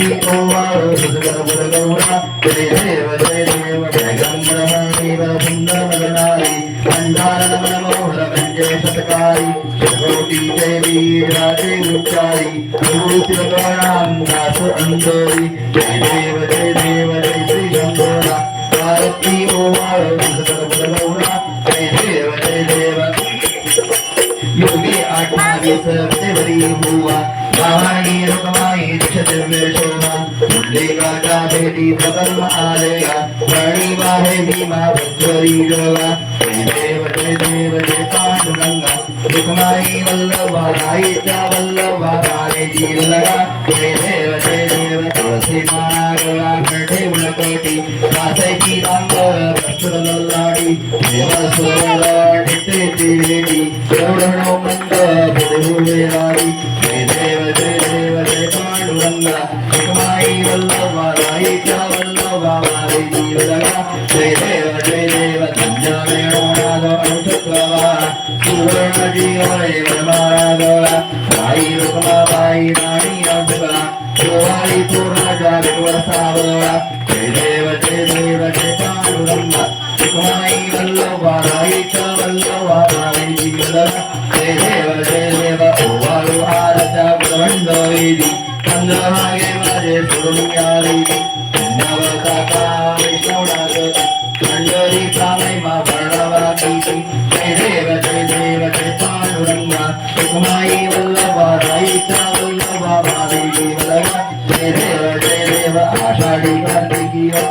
आरती ओवाळ सुंदर गौरा जय देव जय देव जय गंगरमणीव सुंदर मदनारी अंधार मनमोहर म्हणजे शतकारी शतकोटी जय वीराचे उच्चारी अनुभूती गणाम दास अंतरी जय देव जय देव जय श्री शंकरा आरती ओवाळ सुंदर गौरा जय देव जय देव योगी आठवीस देवरी हुआ भवानी रुकमाई दिशदिव्य शोभा मुरलीकाचा भेटी प्रकर्म आलेगा प्राणी वाहे भीमा भद्री जोगा जय देव जय देव जय पांडुरंगा रुकमाई वल्लभा राईच्या वल्लभा राणे जीव लगा जय देव जय देव तुळसी मागला कंठे उलकोटी वासायची रांगोळ कस्तुर लल्लाडी देव सोला नित्याची జయ వరమారాధవ రాణి అంబుక శివాయి పూర్ణ జాగత వరసావవ జయ దేవ జయ దేవ జయ పాండురమ్మ సుఖమాయి వల్లభ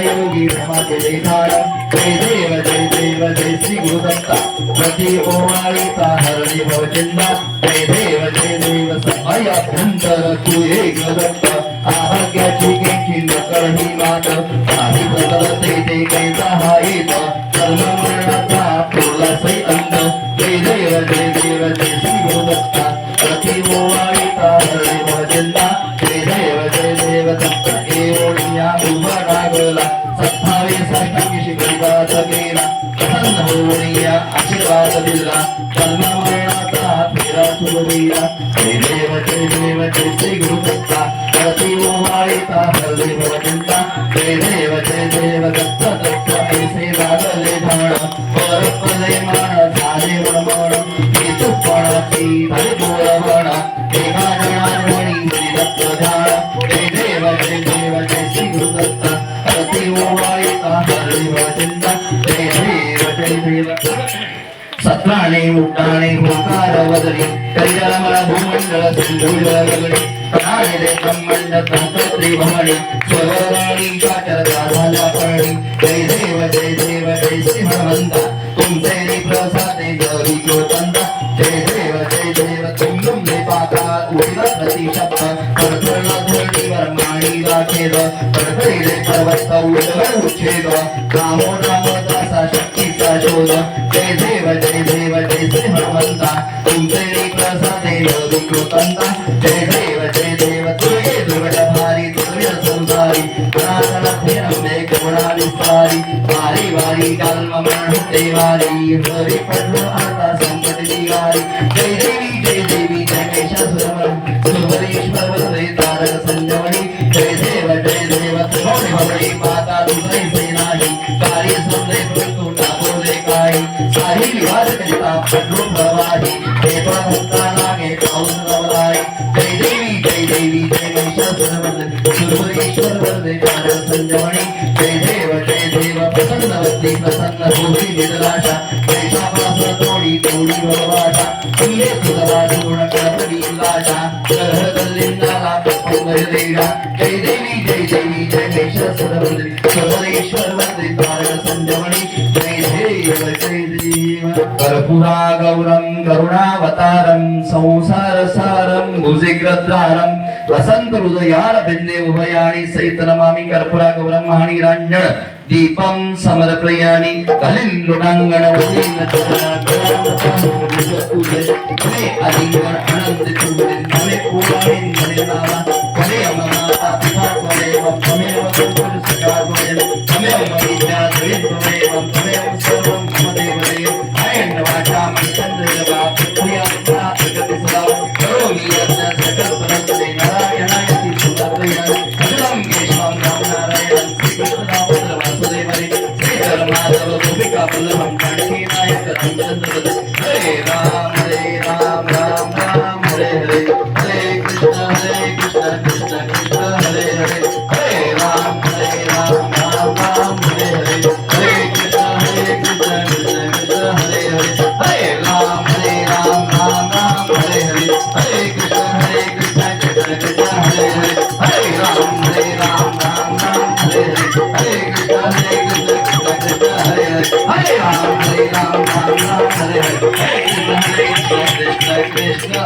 योगी देखाड जय देव जय देव, जय श्री गुरुदत्ता। प्रति ओवाळीता हरणी भवचिंदा जय देव जय देव, समय अभ्यंतर तू एक दत्त आरोग्याची केची नकळही मात काही बदलते ते कैसा हा होऊनिया आशीर्वाद दिला जन्म मरणाचा फेरा सुरवीला जय देव जय देव जय सत्राणे उड्डाणे होकार वदने कैजलमल भूमंडल सिंधुजल गगने प्राणे दे ब्रह्मांड तंत्र भवने स्वराणी काचर गाधाला पर्णी जय देव जय देव जय श्री हनुमंता तुमचे रे प्रसादे गरी ज्योतंता जय देव जय देव तुम ले पाता उडिला प्रति शब्द परफळला धरणीवर माणी गाठेद परफळीले पर्वत उडवर उच्छेद रामो रामदा बोल जय కృతంత జయ దేవ జయ దేవ దుర్గే देवा डोंगवाई देवा भक्तानाने पाऊस गवलाय जय देवी जय देवी जय महिषासुर वंदने सुरवरेश्वर वंदे कारण संजवणी जय देव जय देव प्रसन्नवती प्रसन्न होती निर्लाशा जय शापास तोडी तोडी वरवाटा तुल्य सुधवा गुण करपरी लाशा ग्रह कल्लिंगाला पंगर देडा जय देवी जय देवी जय महिषासुर वंदने सुरवरेश्वर वंदे कारण संजवणी जय देव जय कर्पूरा गौरम करुणावतारम संसार सारम भुजग्रद्वारम वसंत हृदयाल भिन्ने उभयाणी सहित नमामि कर्पूरा गौरम महानिरांजन दीपं समर्पयामि कलिन्दुडाङ्गण हमे अलिंगण आनंद चुबे हमे पूर्णिन हमे नामा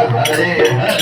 हरे हरे